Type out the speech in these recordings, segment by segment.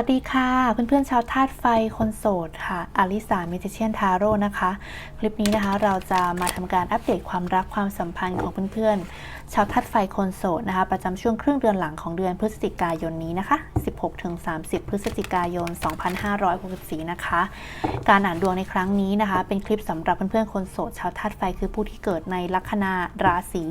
วัสดีค่ะเพื่อนๆชาวธาตุไฟคนโสดค่ะอลิสาเมจิเชียนทาโร่นะคะ คลิปนี้นะคะเราจะมาทำการอัปเดตความรักความสัมพันธ์ของเพื่อนๆชาวธาตุไฟคนโสดนะคะ ประจำช่วงครึ่งเดือนหลังของเดือนพฤศจิกายนนี้นะคะ 16-30 พฤศจิกายน 2564 นะคะ การอ่านดวงในครั้งนี้นะคะ เป็นคลิปสำหรับเพื่อนๆคนโสดชาวธาตุไฟคือผู้ที่เกิดในลัคนาราศี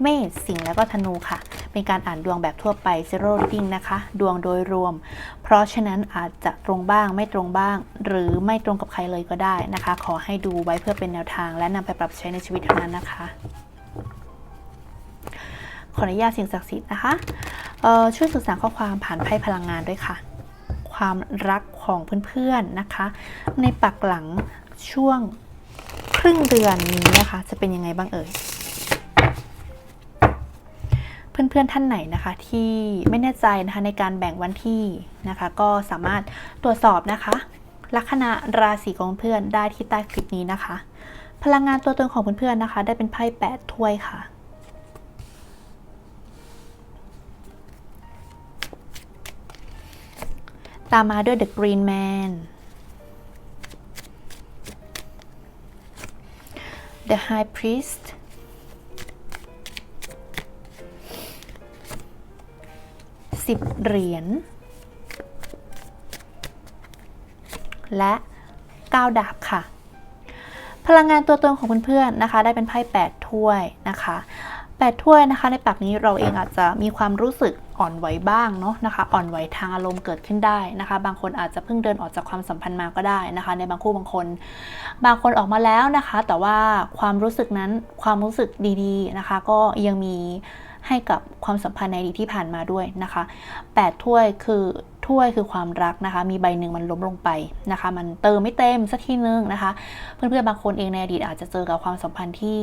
เมษสิงห์และก็ธนูค่ะ เป็นการอ่านดวงแบบทั่วไป zero reading นะคะ ดวงโดยรวม เพราะฉะนั้นอาจจะตรงบ้างไม่ตรงบ้าง หรือไม่ตรงกับใครเลยก็ได้นะคะ ขอให้ดูไว้เพื่อเป็นแนวทาง และนำไปปรับใช้ในชีวิตเท่านั้นนะคะขออนุญาตสิ่งศักดิ์สิทธิ์นะคะช่วยสื่อสารข้อความผ่านไพ่พลังงานด้วยค่ะ ความรักของเพื่อนๆนะคะ ในปักหลังช่วงครึ่งเดือนนี้นะคะ จะเป็นยังไงบ้างเอ่ย เพื่อนๆท่านไหนนะคะ ที่ไม่แน่ใจนะคะในการแบ่งวันที่นะคะ ก็สามารถตรวจสอบนะคะ ลัคนาราศีของเพื่อนได้ที่ใต้คลิปนี้นะคะ พลังงานตัวตนของเพื่อนๆนะคะ ได้เป็นไพ่แปดถ้วยค่ะตามมาด้วย The Green Man The High Priest สิบเหรียญ และเก้าดาบค่ะ พลังงานตัวตนของเพื่อนๆนะคะ ได้เป็นไพ่แปดถ้วยนะคะแปดถ้วยนะคะในปากนี้เราเองอาจจะมีความรู้สึกอ่อนไหวบ้างเนาะนะคะ อ่อนไหวทางอารมณ์เกิดขึ้นได้นะคะ บางคนอาจจะเพิ่งเดินออกจากความสัมพันธ์มาก็ได้นะคะ ในบางคู่บางคน บางคนออกมาแล้วนะคะ แต่ว่าความรู้สึกนั้นความรู้สึกดีๆนะคะ ก็ยังมี ให้กับความสัมพันธ์ในอดีตที่ผ่านมาด้วยนะคะแปดถ้วยคือถ้วยคือความรักนะคะ มีใบหนึ่งมันล้มลงไปนะคะ มันเติมไม่เต็มสักทีนึงนะคะ เพื่อนๆบางคนเองในอดีตอาจจะเจอกับความสัมพันธ์ที่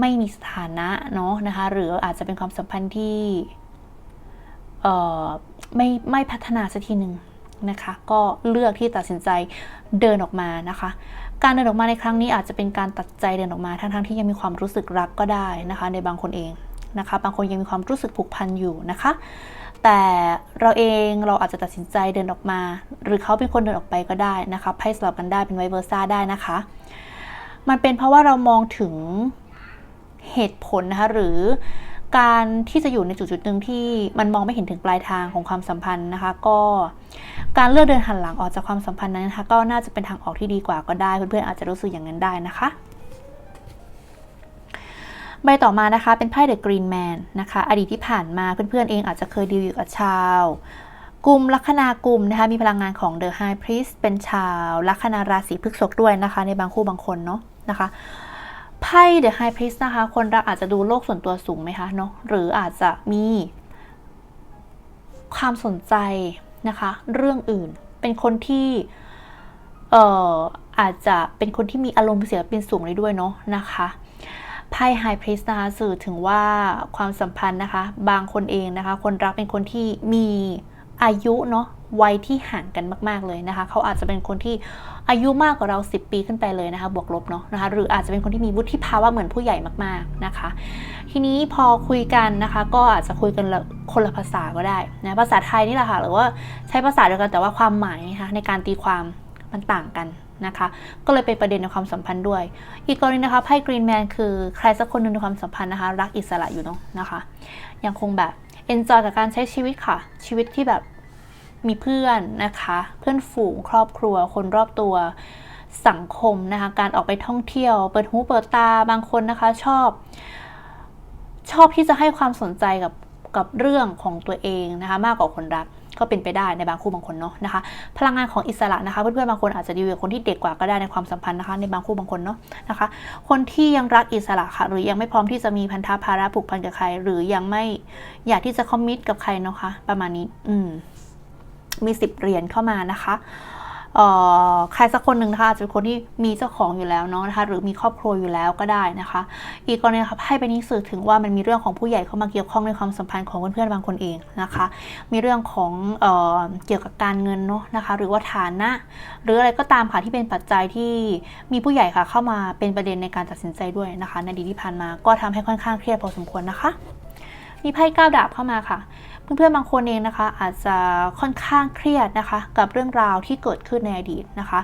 ไม่มีสถานะเนาะนะคะ หรืออาจจะเป็นความสัมพันธ์ที่เอ่อไม่ไม่พัฒนาสักทีหนึ่งนะคะ ก็เลือกที่ตัดสินใจเดินออกมานะคะ การเดินออกมาในครั้งนี้อาจจะเป็นการตัดใจเดินออกมาทั้งๆที่ยังมีความรู้สึกรักก็ได้นะคะ ในบางคนเอง นะคะ บางคนยังมีความรู้สึกผูกพันอยู่นะคะ แต่เราเองเราอาจจะตัดสินใจเดินออกมา หรือเขาเป็นคนเดินออกไปก็ได้นะคะไพ่สลับกันได้เป็นไวเวอร์ซ่าได้นะคะ มันเป็นเพราะว่าเรามองถึงเหตุผลนะคะหรือการที่จะอยู่ในจุดจุดหนึ่งที่มันมองไม่เห็นถึงปลายทางของความสัมพันธ์นะคะ ก็การเลือกเดินหันหลังออกจากความสัมพันธ์นั้นนะคะ ก็น่าจะเป็นทางออกที่ดีกว่าก็ได้เพื่อนๆอาจจะรู้สึกอย่างนั้นได้นะคะ ใบต่อมานะคะเป็นไพ่ The Green Man นะคะ อดีตที่ผ่านมาเพื่อนๆเองอาจจะเคยดีลอยู่กับชาวกลุ่มลัคนากลุ่มนะคะมีพลังงานของ The High Priest เป็นชาวลัคนาราศีพฤษภด้วยนะคะ ในบางคู่บางคนเนาะนะคะไพ่ The High Priest นะคะ คนรักอาจจะดูโลกส่วนตัวสูงไหมคะเนาะหรืออาจจะมีความสนใจนะคะ เรื่องอื่นเป็นคนที่เอ่ออาจจะเป็นคนที่มีอารมณ์ศิลปินสูงเลยด้วยเนาะนะคะ ไพ่ไฮพริสนะคะสื่อถึงว่าความสัมพันธ์นะคะ บางคนเองนะคะ คนรักเป็นคนที่มีอายุเนาะวัยที่ห่างกันมาก ๆ เลยนะคะ เขาอาจจะเป็นคนที่อายุมากกว่าเรา 10 ปีขึ้นไปเลยนะคะ บวกลบเนาะนะคะ หรืออาจจะเป็นคนที่มีวุฒิภาวะเหมือนผู้ใหญ่มากๆนะคะ ทีนี้พอคุยกันนะคะ ก็อาจจะคุยกันละคนละภาษาก็ได้นะภาษาไทยนี่แหละค่ะ หรือว่าใช้ภาษาเดียวกันแต่ว่าความหมายนะคะในการตีความมันต่างกัน นะคะ ก็เลยเป็นประเด็นในความสัมพันธ์ด้วย อีกกรณีนะคะไพ่กรีนแมนคือใครสักคนหนึ่งในความสัมพันธ์นะคะ รักอิสระอยู่เนาะนะคะ ยังคงแบบเอนจอยกับการใช้ชีวิตค่ะ ชีวิตที่แบบมีเพื่อนนะคะ เพื่อนฝูงครอบครัว คนรอบตัวสังคมนะคะ การออกไปท่องเที่ยว เปิดหูเปิดตาบางคนนะคะชอบ ชอบที่จะให้ความสนใจกับกับเรื่องของตัวเองนะคะ มากกว่าคนรัก ก็เป็นไปได้ในบางคู่บางคนเนาะนะคะ พลังงานของอิสระนะคะ เพื่อนๆบางคนอาจจะดีกว่าคนที่เด็กกว่าก็ได้ในความสัมพันธ์นะคะ ในบางคู่บางคนเนาะนะคะ คนที่ยังรักอิสระค่ะ หรือยังไม่พร้อมที่จะมีพันธะภาระผูกพันกับใคร หรือยังไม่อยากที่จะคอมมิตกับใครเนาะคะ ประมาณนี้ อืมมีสิบเหรียญเข้ามานะคะ ใครสักคนหนึ่งนะคะอาจจะเป็นคนที่มีเจ้าของอยู่แล้วเนาะนะคะหรือมีครอบครัวอยู่แล้วก็ได้นะคะ อีกกรณีนะคะให้ไปนี้สื่อถึงว่ามันมีเรื่องของผู้ใหญ่เข้ามาเกี่ยวข้องในความสัมพันธ์ของเพื่อนๆบางคนเองนะคะ มีเรื่องของเออเกี่ยวกับการเงินเนาะนะคะหรือว่าฐานะ หรืออะไรก็ตามค่ะที่เป็นปัจจัยที่มีผู้ใหญ่ค่ะเข้ามาเป็นประเด็นในการตัดสินใจด้วยนะคะในอดีตที่ผ่านมาก็ทำให้ค่อนข้างเครียดพอสมควรนะคะ มีไพ่ก้าวดาบเข้ามาค่ะ เพื่อนๆบางคนเองนะคะ อาจจะค่อนข้างเครียดนะคะ กับเรื่องราวที่เกิดขึ้นในอดีตนะคะ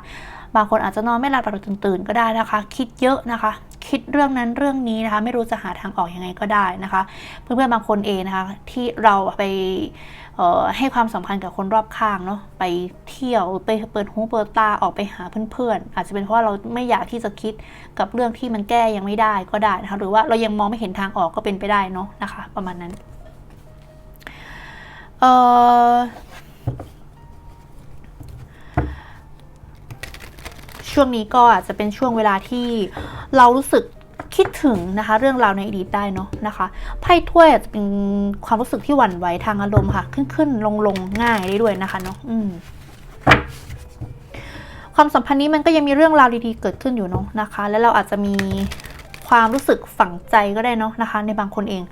บางคนอาจจะนอนไม่หลับตาตื่นๆก็ได้นะคะ คิดเยอะนะคะ คิดเรื่องนั้นเรื่องนี้นะคะ ไม่รู้จะหาทางออกยังไงก็ได้นะคะ เพื่อนๆบางคนเองนะคะ ที่เราไป ให้ความสำคัญกับคนรอบข้างเนาะไปเที่ยวไปเปิดหูเปิดตาออกไปหาเพื่อนๆ อาจจะเป็นเพราะเราไม่อยากที่จะคิดกับเรื่องที่มันแก้ยังไม่ได้ก็ได้นะคะหรือว่าเรายังมองไม่เห็นทางออกก็เป็นไปได้เนาะนะคะ ประมาณนั้นเออช่วงนี้ก็อาจจะเป็นช่วงเวลาที่เรารู้สึก คิดถึงนะคะ เรื่องราวในอดีตได้เนาะนะคะไพ่ถ้วยจจะเป็นความรู้สึกที่หวั่นไหวทางอารมณ์ค่ะ ขึ้นขึ้นลงลงง่ายได้ด้วยนะคะเนาะอืมความสัมพันธ์นี้มันก็ยังมีเรื่องราวดีๆเกิดขึ้นอยู่เนาะนะคะ แล้วเราอาจจะมีความรู้สึกฝังใจก็ได้เนาะนะคะ ในบางคนเอง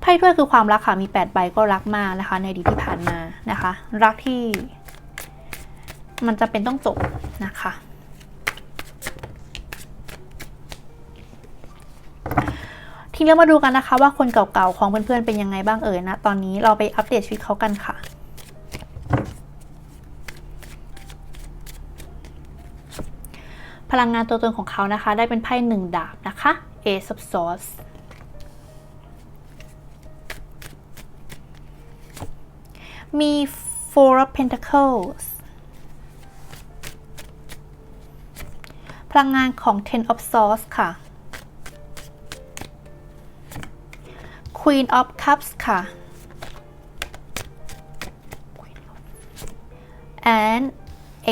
ไพ่ถ้วยคือความรักค่ะมี8ใบก็รักมากนะคะ ในอดีตที่ผ่านมานะคะ รักที่ มันจะเป็นต้องจบนะคะ ทีนี้มาดูกันนะคะว่าคนเก่าๆของเพื่อนๆเป็นยังไงบ้างเอ่ยนะ ตอนนี้เราไปอัปเดตชีวิตเขากันค่ะ พลังงานตัวตนของเขานะคะ ได้เป็นไพ่หนึ่งดาบนะคะ Ace of Swords มี Four of Pentacles พลังงานของ Ten of Swords ค่ะ Queen of Cups ค่ะ and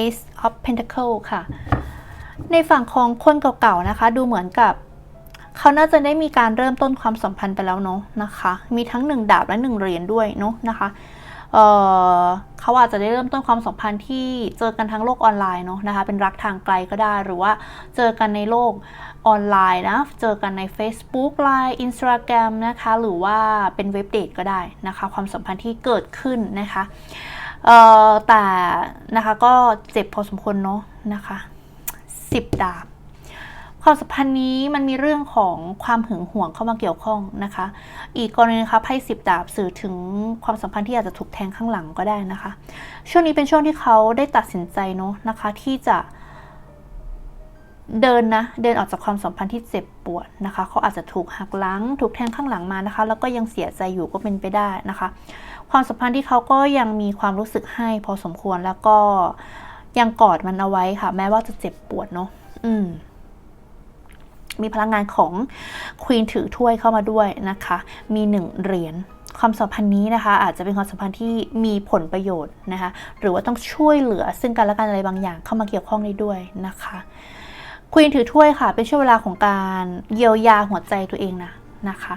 Ace of Pentacles ค่ะ ในฝั่งของคนเก่าๆนะคะ ดูเหมือนกับ เขาน่าจะได้มีการเริ่มต้นความสัมพันธ์ไปแล้วเนาะนะคะ มีทั้งหนึ่งดาบและหนึ่งเหรียญด้วยเนาะนะคะ เเขาอาจจะได้เริ่มต้นความสัมพันธ์ที่เจอกันทั้งโลกออนไลน์เนาะนะคะ เป็นรักทางไกลก็ได้ หรือว่าเจอกันในโลกออนไลน์นะ เจอกันใน Facebook Line Instagram นะคะ หรือว่าเป็นเว็บเดทก็ได้นะคะ ความสัมพันธ์ที่เกิดขึ้นนะคะแต่นะคะก็เจ็บพอสมควรเนาะนะคะสิบดาบ ความสัมพันธ์นี้มันมีเรื่องของความหึงหวงเข้ามาเกี่ยวข้องนะคะ อีกกรณีนะคะไพ่สิบดาบสื่อถึงความสัมพันธ์ที่อาจจะถูกแทงข้างหลังก็ได้นะคะ ช่วงนี้เป็นช่วงที่เขาได้ตัดสินใจเนาะนะคะที่จะเดินนะ เดินออกจากความสัมพันธ์ที่เจ็บปวดนะคะ เขาอาจจะถูกหักหลัง ถูกแทงข้างหลังมานะคะ แล้วก็ยังเสียใจอยู่ก็เป็นไปได้นะคะ ความสัมพันธ์ที่เขาก็ยังมีความรู้สึกให้พอสมควรแล้วก็ยังกอดมันเอาไว้ค่ะ แม้ว่าจะเจ็บปวดเนาะอืม มีพลังงานของควีนถือถ้วยเข้ามาด้วยนะคะ มีหนึ่งเหรียญความสัมพันธ์นี้นะคะ อาจจะเป็นความสัมพันธ์ที่มีผลประโยชน์นะคะ หรือว่าต้องช่วยเหลือซึ่งกันและกันอะไรบางอย่างเข้ามาเกี่ยวข้องได้ด้วยนะคะควีนถือถ้วยค่ะ เป็นช่วงเวลาของการเยียวยาหัวใจตัวเองนะนะคะ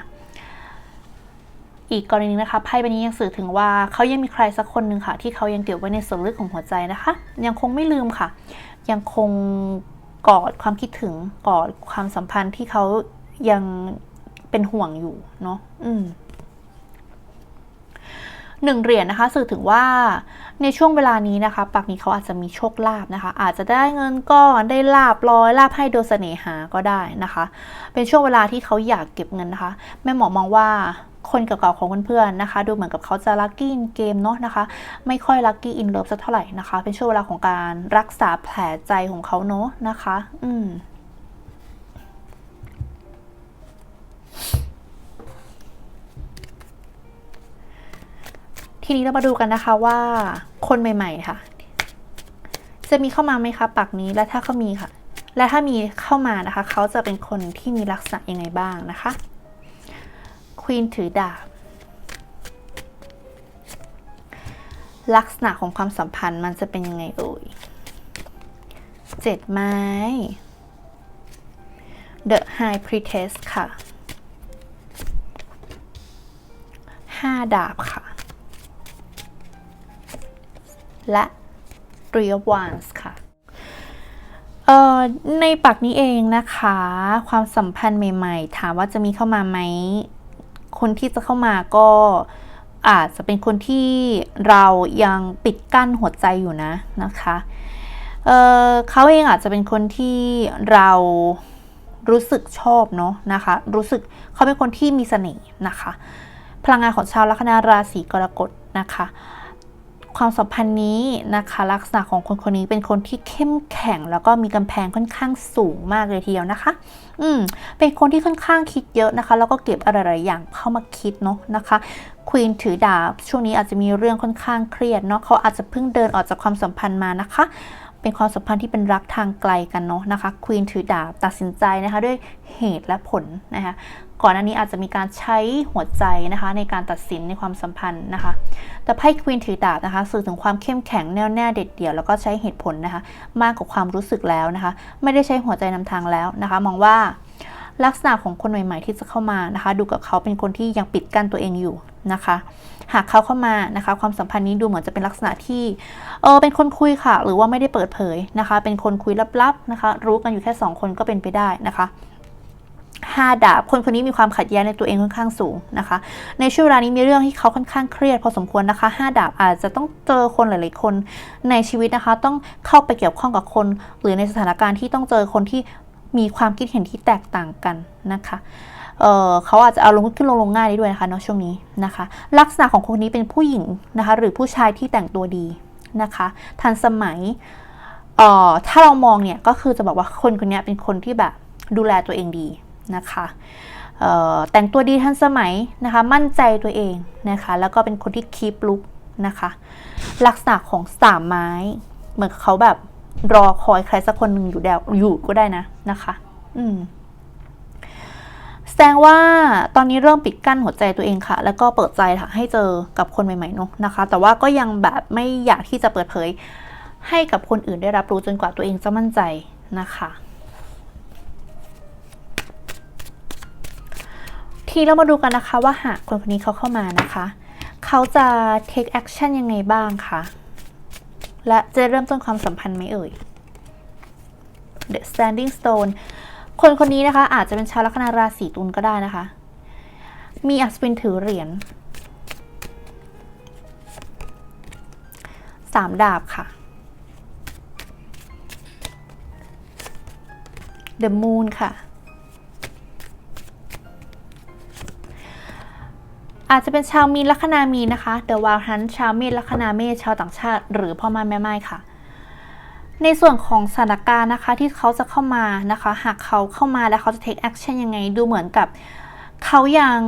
อีกกรณีนะคะไพ่ใบนี้ยังสื่อถึงว่าเขายังมีใครสักคนหนึ่งค่ะ ที่เขายังเก็บไว้ในส่วนลึกของหัวใจนะคะ ยังคงไม่ลืมค่ะ ยังคง กอดความคิดถึงกอดความสัมพันธ์ที่เขายังเป็นห่วงอยู่เนาะอืมหนึ่งเหรียญนะคะ สื่อถึงว่าในช่วงเวลานี้นะคะปักนี้เขาอาจจะมีโชคลาภนะคะ อาจจะได้เงินก้อนได้ลาบลอยลาบให้โดยเสน่หาก็ได้นะคะ เป็นช่วงเวลาที่เขาอยากเก็บเงินนะคะ แม่หมอมองว่า คนเก่าๆของเพื่อนๆนะคะ ดูเหมือนกับเขาจะลัคกี้อินเกมเนาะนะคะ ไม่ค่อยลัคกี้อินเลิฟสักเท่าไหร่นะคะ เป็นช่วงเวลาของการรักษาแผลใจของเขาเนาะนะคะ อืมทีนี้เรามาดูกันนะคะว่าคนใหม่ๆค่ะ จะมีเข้ามาไหมคะปักนี้และถ้าเขามีค่ะ และถ้ามีเข้ามานะคะ เขาจะเป็นคนที่มีลักษณะยังไงบ้างนะคะ ควีนถือดาบ ลักษณะของความสัมพันธ์มันจะเป็นยังไงเอ่ยเจ็ดไม้ The High Priestess ค่ะ ห้าดาบค่ะ และ Three of Wands ค่ะในปักนี้เองนะคะ ความสัมพันธ์ใหม่ ๆ ถามว่าจะมีเข้ามาไหม คนที่จะเข้ามาก็อาจจะเป็นคนที่เรายังปิดกั้นหัวใจอยู่นะนะคะเเขาเองอาจจะเป็นคนที่เรารู้สึกชอบเนาะนะคะ รู้สึกเขาเป็นคนที่มีเสน่ห์นะคะพพลังงานของชาวลัคนาราศีกรกฎนะคะ ความสัมพันธ์นี้นะคะ ลักษณะของคนคนนี้เป็นคนที่เข้มแข็ง แล้วก็มีกำแพงค่อนข้างสูงมากเลยทีเดียวนะคะ อืมเป็นคนที่ค่อนข้างคิดเยอะนะคะ แล้วก็เก็บอะไรหลายอย่างเข้ามาคิดเนาะนะคะควีนถือดาบช่วงนี้อาจจะมีเรื่องค่อนข้างเครียดเนาะเขาอาจจะเพิ่งเดินออกจากความสัมพันธ์มานะคะเป็นความสัมพันธ์ที่เป็นรักทางไกลกันเนาะนะคะควีนถือดาบตัดสินใจนะคะด้วยเหตุและผลนะคะ ก่อนหน้านี้อาจจะมีการใช้หัวใจนะคะ ในการตัดสินในความสัมพันธ์นะคะ แต่ไพ่ควีนถือดาบนะคะ สื่อถึงความเข้มแข็งแน่วแน่เด็ดเดี่ยวแล้วก็ใช้เหตุผลนะคะ มากกว่าความรู้สึกแล้วนะคะ ไม่ได้ใช้หัวใจนำทางแล้วนะคะ มองว่าลักษณะของคนใหม่ๆที่จะเข้ามานะคะ ดูกับเขาเป็นคนที่ยังปิดกั้นตัวเองอยู่นะคะ หากเขาเข้ามานะคะ ความสัมพันธ์นี้ดูเหมือนจะเป็นลักษณะที่เออเป็นคนคุยค่ะ หรือว่าไม่ได้เปิดเผยนะคะ เป็นคนคุยลับๆนะคะ รู้กันอยู่แค่สองคนก็เป็นไปได้นะคะ ห้าดาบ คนคนนี้มีความขัดแย้งในตัวเองค่อนข้างสูงนะคะ ในช่วงเวลานี้มีเรื่องที่เขาค่อนข้างเครียดพอสมควรนะคะห้าดาบอาจจะต้องเจอคนหลาย ๆ คนในชีวิตนะคะ ต้องเข้าไปเกี่ยวข้องกับคน หรือในสถานการณ์ที่ต้องเจอคนที่มีความคิดเห็นที่แตกต่างกันนะคะเเขาอาจจะเอาลงขึ้นลงลงง่ายได้ด้วยนะคะเนาะช่วงนี้นะคะ ลักษณะของคนนี้เป็นผู้หญิงนะคะ หรือผู้ชายที่แต่งตัวดีนะคะ ทันสมัยถ้าเรามองเนี่ยก็คือจะบอกว่าคนคนนี้เป็นคนที่แบบดูแลตัวเองดี นะคะแต่งตัวดีทันสมัยนะคะมั่นใจตัวเองนะคะแล้วก็เป็นคนที่คีปลุกนะคะลักษณะของสามไม้ เหมือนเขาแบบรอคอยใครสักคนหนึ่งอยู่แดวอยู่ก็ได้นะนะคะอืมแสดงว่าตอนนี้เริ่มปิดกั้นหัวใจตัวเองค่ะ แล้วก็เปิดใจค่ะให้เจอกับคนใหม่ๆเนาะนะคะ แต่ว่าก็ยังแบบไม่อยากที่จะเปิดเผยให้กับคนอื่นได้รับรู้จนกว่าตัวเองจะมั่นใจนะคะ ทีเรามาดูกันนะคะว่าหากคนคนนี้เขาเข้ามานะคะ เขาจะ take action ยังไงบ้างคะ และจะเริ่มต้นความสัมพันธ์ไหมเอ่ย The Standing Stone คนคนนี้นะคะ อาจจะเป็นชาวลัคนาราศีตุลก็ได้นะคะ มีอัศวินถือเหรียญสามดาบค่ะ The Moon ค่ะ อาจจะเป็นชาวมีนลัคนามีนะคะ The Wild Hunt ชาวเมษลัคนาเมษชาวต่างชาติ หรือพ่อม้แม่ไม้ค่ะ ในส่วนของสถานการณ์นะคะที่เขาจะเข้ามานะคะ หากเขาเข้ามาแล้วเขาจะ take action ยังไงดูเหมือนกับ เขายัง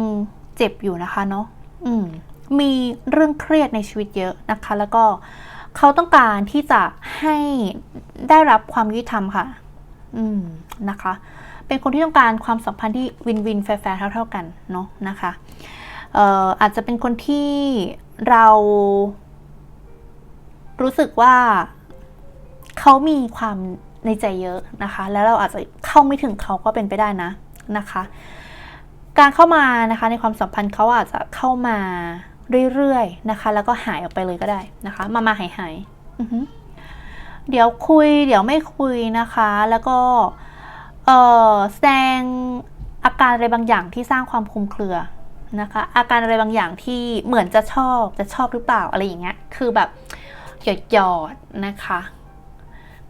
เจ็บอยู่นะคะเนาะอืมมีเรื่องเครียดในชีวิตเยอะนะคะ แล้วก็เขาต้องการที่จะให้ได้รับความยุติธรรมค่ะ อืมนะคะ เป็นคนที่ต้องการความสัมพันธ์ที่วินวินแฟร์ๆเท่า ๆกันเนาะนะคะ อาจจะเป็นคนที่เรารู้สึกว่าเขามีความในใจเยอะนะคะ แล้วเราอาจจะเข้าไม่ถึงเขาก็เป็นไปได้นะนะคะ การเข้ามานะคะในความสัมพันธ์เขาอาจจะเข้ามาเรื่อยๆนะคะ แล้วก็หายออกไปเลยก็ได้นะคะ มามาหายหายเดี๋ยวคุย เดี๋ยวไม่คุยนะคะ แล้วก็แสดงอาการอะไรบางอย่างที่สร้างความคลุมเครือ นะคะ อาการอะไรบางอย่างที่เหมือนจะชอบจะชอบหรือเปล่าอะไรอย่างเงี้ยคือแบบหยอดหยอดๆนะคะ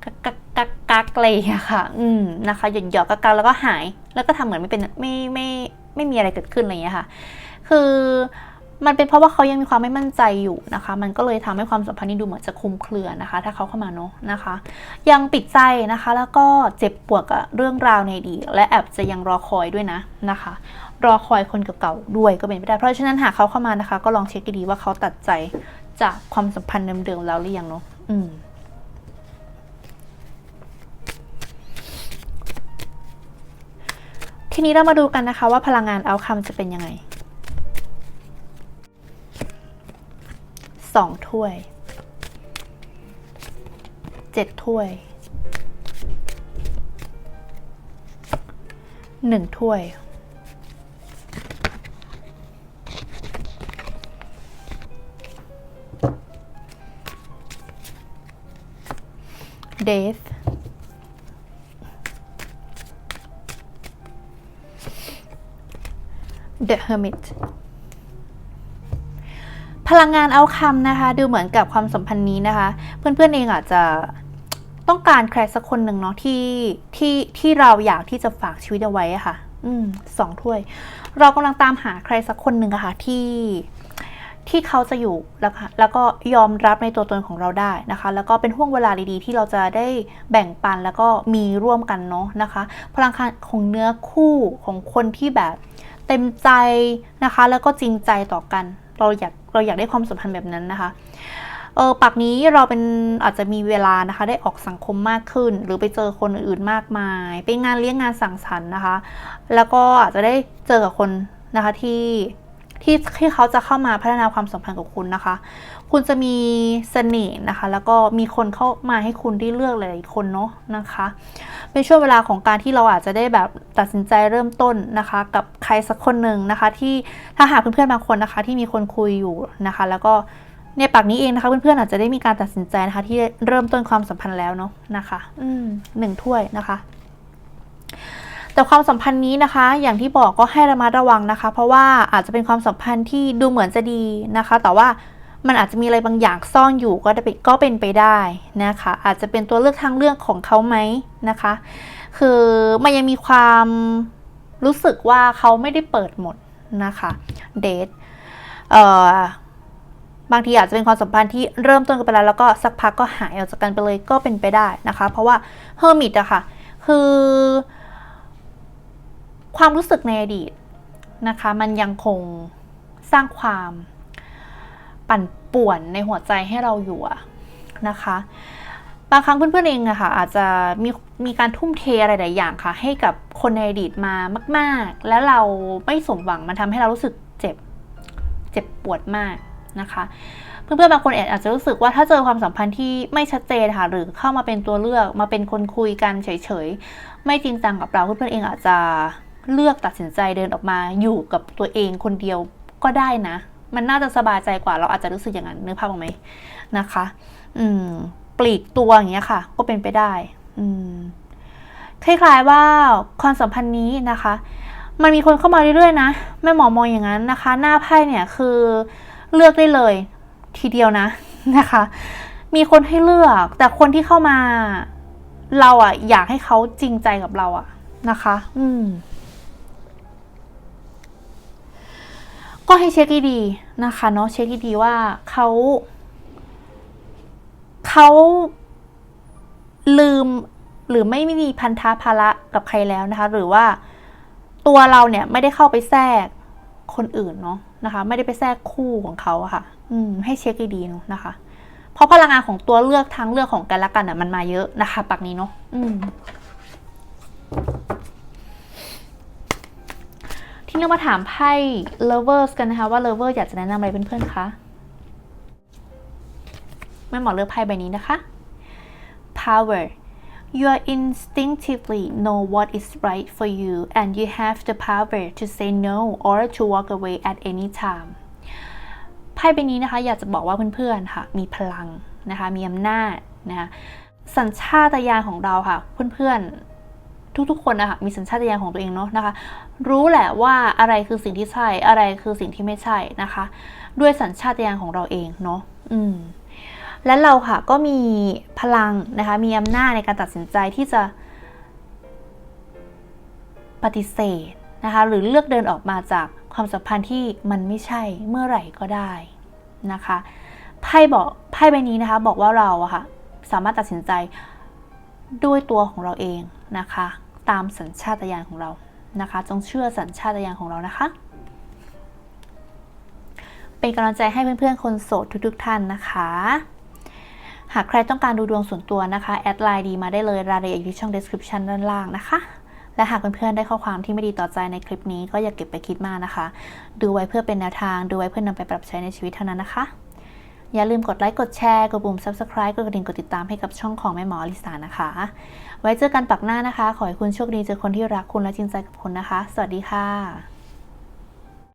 กักกักกักเลยอะค่ะ อืมนะคะหยอดหยอดกักกักแล้วก็หาย แล้วก็ทำเหมือนไม่เป็นไม่ไม่ไม่มีอะไรเกิดขึ้นอะไรอย่างเงี้ยค่ะ คือมันเป็นเพราะว่าเขายังมีความไม่มั่นใจอยู่นะคะ มันก็เลยทำให้ความสัมพันธ์นี้ดูเหมือนจะคลุมเครือนะคะ ถ้าเขาเข้ามาเนาะนะคะ ยังปิดใจนะคะ แล้วก็เจ็บปวดกับเรื่องราวในอดีตและแอบจะยังรอคอยด้วยนะนะคะ รอคอยคนเก่าๆด้วยก็เป็นไปได้ เพราะฉะนั้นหากเขาเข้ามานะคะ ก็ลองเช็คดีๆว่าเขาตัดใจจากความสัมพันธ์เดิมๆแล้วหรือยังเนาะอืมทีนี้เรามาดูกันนะคะว่าพลังงานเอาคำจะเป็นยังไงสองถ้วยเจ็ดถ้วยหนึ่งถ้วย death The Hermit พลังงานเอาคำนะคะ ดูเหมือนกับความสัมพันธ์นี้นะคะ เพื่อนๆเองอาจจะต้องการใครสักคนหนึ่งเนาะที่ที่ที่เราอยากที่จะฝากชีวิตเอาไว้ะค่ะ อืมสองถ้วย เรากำลังตามหาใครสักคนหนึ่งอะค่ะที่ ที่เขาจะอยู่แล้วแล้วก็ยอมรับในตัวตนของเราได้นะคะ แล้วก็เป็นห่วงเวลาดีๆ ที่เราจะได้แบ่งปันแล้วก็มีร่วมกันเนาะนะคะ พลังของเนื้อคู่ของคนที่แบบเต็มใจนะคะ แล้วก็จริงใจต่อกัน เราอยากเราอยากได้ความสัมพันธ์แบบนั้นนะคะเออปักนี้เราเป็นอาจจะมีเวลานะคะ ได้ออกสังคมมากขึ้น หรือไปเจอคนอื่นมากมาย ไปงานเลี้ยงงานสังสรรค์นะคะ แล้วก็อาจจะได้เจอกับคนนะคะที่ ที่ที่เขาจะเข้ามาพัฒนาความสัมพันธ์กับคุณนะคะ คุณจะมีเสน่ห์นะคะ แล้วก็มีคนเข้ามาให้คุณได้เลือกหลายๆคนเนาะนะคะ เป็นช่วงเวลาของการที่เราอาจจะได้แบบตัดสินใจเริ่มต้นนะคะ กับใครสักคนหนึ่งนะคะ ที่ถ้าหากเพื่อนๆบางคนนะคะ ที่มีคนคุยอยู่นะคะ แล้วก็ในปากนี้เองนะคะเพื่อนๆอาจจะได้มีการตัดสินใจนะคะ ที่เริ่มต้นความสัมพันธ์แล้วเนาะนะคะ อืมหนึ่งถ้วยนะคะ แต่ความสัมพันธ์นี้นะคะ อย่างที่บอกก็ให้ระมัดระวังนะคะ เพราะว่าอาจจะเป็นความสัมพันธ์ที่ดูเหมือนจะดีนะคะ แต่ว่ามันอาจจะมีอะไรบางอย่างซ่อนอยู่ก็ได้ก็เป็นไปได้นะคะ อาจจะเป็นตัวเลือกทางเลือกของเขาไหมนะคะ คือมันยังมีความรู้สึกว่าเขาไม่ได้เปิดหมดนะคะเดทเอ่อบางทีอาจจะเป็นความสัมพันธ์ที่เริ่มต้นกันไปแล้วแล้วก็สักพักก็หายออกจากกันไปเลยก็เป็นไปได้นะคะ เพราะว่าเฮอร์มิตอะค่ะ คือ ความรู้สึกในอดีตนะคะมันยังคงสร้างความปั่นป่วนในหัวใจให้เราอยู่นะคะบางครั้งเพื่อนๆเองอะค่ะอาจจะมีมีการทุ่มเทอะไรหลายอย่างค่ะ ให้กับคนในอดีตมามาก ๆ แล้วเราไม่สมหวังมันทำให้เรารู้สึกเจ็บเจ็บปวดมากนะคะ เพื่อนๆบางคนอาจจะรู้สึกว่าถ้าเจอความสัมพันธ์ที่ไม่ชัดเจนค่ะหรือเข้ามาเป็นตัวเลือกมาเป็นคนคุยกันเฉยๆไม่จริงจังกับเราเพื่อนๆเองอาจจะ เลือกตัดสินใจเดินออกมาอยู่กับตัวเองคนเดียวก็ได้นะ มันน่าจะสบายใจกว่าเราอาจจะรู้สึกอย่างนั้นนึกภาพออกไหมนะคะ อืม ปลีกตัวอย่างเงี้ยค่ะ ก็เป็นไปได้ อืมคล้ายๆว่าความสัมพันธ์นี้นะคะ มันมีคนเข้ามาเรื่อยๆนะแม่หมอมองอย่างนั้นนะคะ หน้าไพ่เนี่ยคือเลือกได้เลย ทีเดียวนะนะคะ มีคนให้เลือก แต่คนที่เข้ามา เราอะอยากให้เขาจริงใจกับเราอะนะคะ อืม ก็ให้เช็คดีๆนะคะเนาะเช็คดีๆว่าเขาเขาลืมหรือไม่มีพันธะภาระกับใครแล้วนะคะ หรือว่าตัวเราเนี่ยไม่ได้เข้าไปแทรกคนอื่นเนาะนะคะ ไม่ได้ไปแทรกคู่ของเขาอะค่ะ อืม ให้เช็คดีๆเนาะนะคะ เพราะพลังงานของตัวเลือกทางเลือกของกันและกันอะมันมาเยอะนะคะ ปักนี้เนาะอืม ที่เรามาถามไพ่ lovers กันนะคะว่า lover อยากจะแนะนำอะไรเพื่อนๆคะแม่หมอเลือกไพ่ใบนี้นะคะ power you are instinctively know what is right for you and you have the power to say no or to walk away at any time ไพ่ใบนี้นะคะ อยากจะบอกว่าเพื่อนๆค่ะ มีพลังนะคะ มีอำนาจนะคะสัญชาตญาณของเราค่ะ เพื่อนๆ ทุกๆ คนนะคะมีสัญชาตญาณของตัวเองเนาะนะคะ รู้แหละว่าอะไรคือสิ่งที่ใช่อะไรคือสิ่งที่ไม่ใช่นะคะ ด้วยสัญชาตญาณของเราเองเนาะอืมและเราค่ะก็มีพลังนะคะ มีอำนาจในการตัดสินใจที่จะปฏิเสธนะคะ หรือเลือกเดินออกมาจากความสัมพันธ์ที่มันไม่ใช่เมื่อไหร่ก็ได้นะคะไพ่บอกไพ่ใบนี้นะคะ บอกว่าเราอะค่ะ สามารถตัดสินใจ ด้วยตัวของเราเองนะคะ ตามสัญชาตญาณของเรานะคะ จงเชื่อสัญชาตญาณของเรานะคะ เป็นกำลังใจให้เพื่อนๆคนโสดทุกๆท่านนะคะ หากใครต้องการดูดวงส่วนตัวนะคะแอดไลน์ดีมาได้เลยรายละเอียดอยู่ที่ช่อง description ด้านล่างนะคะและหากเพื่อนๆได้ข้อความที่ไม่ดีต่อใจในคลิปนี้ก็อย่าเก็บไปคิดมากนะคะ ดูไว้เพื่อเป็นแนวทาง ดูไว้เพื่อนำไปปรับใช้ในชีวิตเท่านั้นนะคะ อย่าลืมกดไลค์ กดแชร์ กดปุ่ม subscribe กดกระดิ่ง กดติดตามให้กับช่องของแม่หมอลิสานะคะ ไว้เจอกันปักหน้านะคะ ขอให้คุณโชคดีเจอคนที่รักคุณและจริงใจกับคุณนะคะ สวัสดีค่ะ